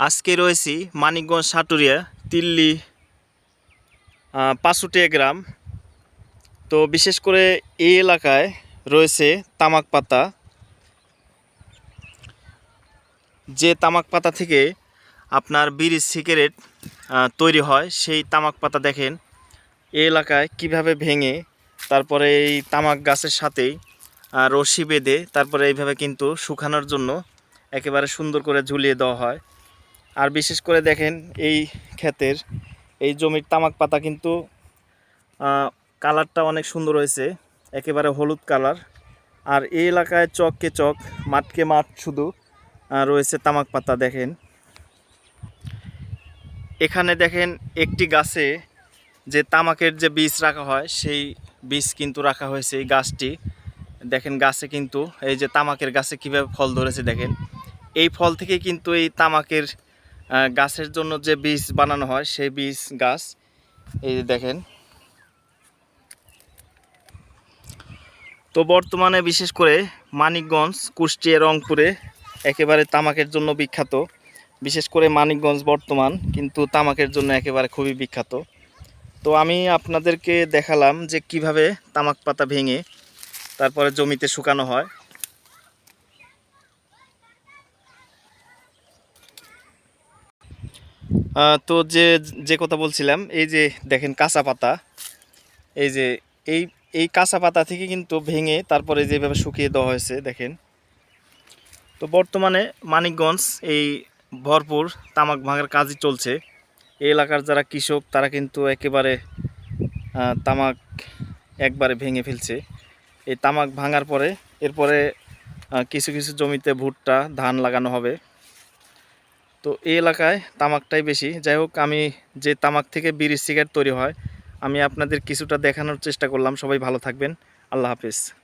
আজকে রয়েছি মানিকগঞ্জ, সাটুরিয়া, তিল্লি পাঁচুটিয়া গ্রাম। তো বিশেষ করে এই এলাকায় রয়েছে তামাক পাতা। যে তামাক পাতা থেকে আপনার বিড়ি সিগারেট তৈরি হয়, সেই তামাক পাতা দেখেন। এ এলাকায় কীভাবে ভেঙে তারপরে এই তামাক গাছের সাথেই রশি বেঁধে তারপরে এইভাবে কিন্তু শুকানোর জন্য একেবারে সুন্দর করে ঝুলিয়ে দেওয়া হয়। আর বিশেষ করে দেখেন এই ক্ষেতের এই জমির তামাক পাতা কিন্তু কালারটা অনেক সুন্দর হয়েছে, একেবারে হলুদ কালার। আর এই এলাকায় চককে চক, মাঠকে মাঠ শুধু রয়েছে তামাক পাতা, দেখেন। এখানে দেখেন একটি গাছে যে তামাকের যে বীজ রাখা হয়, সেই বীজ কিন্তু রাখা হয়েছে এই গাছটি। দেখেন গাছে কিন্তু, এই যে তামাকের গাছে কীভাবে ফল ধরেছে, দেখেন। এই ফল থেকে কিন্তু এই তামাকের গাছের জন্য যে বীজ বানানো হয়, সেই বীজ গাছ, এই দেখেন। তো বর্তমানে বিশেষ করে মানিকগঞ্জ, কুষ্টিয়া, রংপুরে একেবারে তামাকের জন্য বিখ্যাত। বিশেষ করে মানিকগঞ্জ বর্তমান, কিন্তু তামাকের জন্য একেবারে খুবই বিখ্যাত। তো আমি আপনাদেরকে দেখালাম যে কীভাবে তামাক পাতা ভেঙে তারপরে জমিতে শুকানো হয়। তো যে যে কথা বলছিলাম, এই যে দেখেন কাঁচা পাতা, এই যে এই এই কাঁচা পাতা থেকে কিন্তু ভেঙে তারপরে যেভাবে শুকিয়ে দেওয়া হয়েছে, দেখেন। তো বর্তমানে মানিকগঞ্জ এই ভরপুর তামাক ভাঙার কাজই চলছে। এই এলাকার যারা কৃষক, তারা কিন্তু একেবারে তামাক একবারে ভেঙে ফেলছে। এই তামাক ভাঙার পরে, এরপরে কিছু কিছু জমিতে ভুট্টা, ধান লাগানো হবে। তো এই এলাকায় তামাকটাই বেশি। যাই হোক, আমি যে তামাক থেকে বিড়ি সিগারেট তৈরি হয়, আমি আপনাদের কিছুটা দেখানোর চেষ্টা করলাম। সবাই ভালো থাকবেন। আল্লাহ হাফিজ।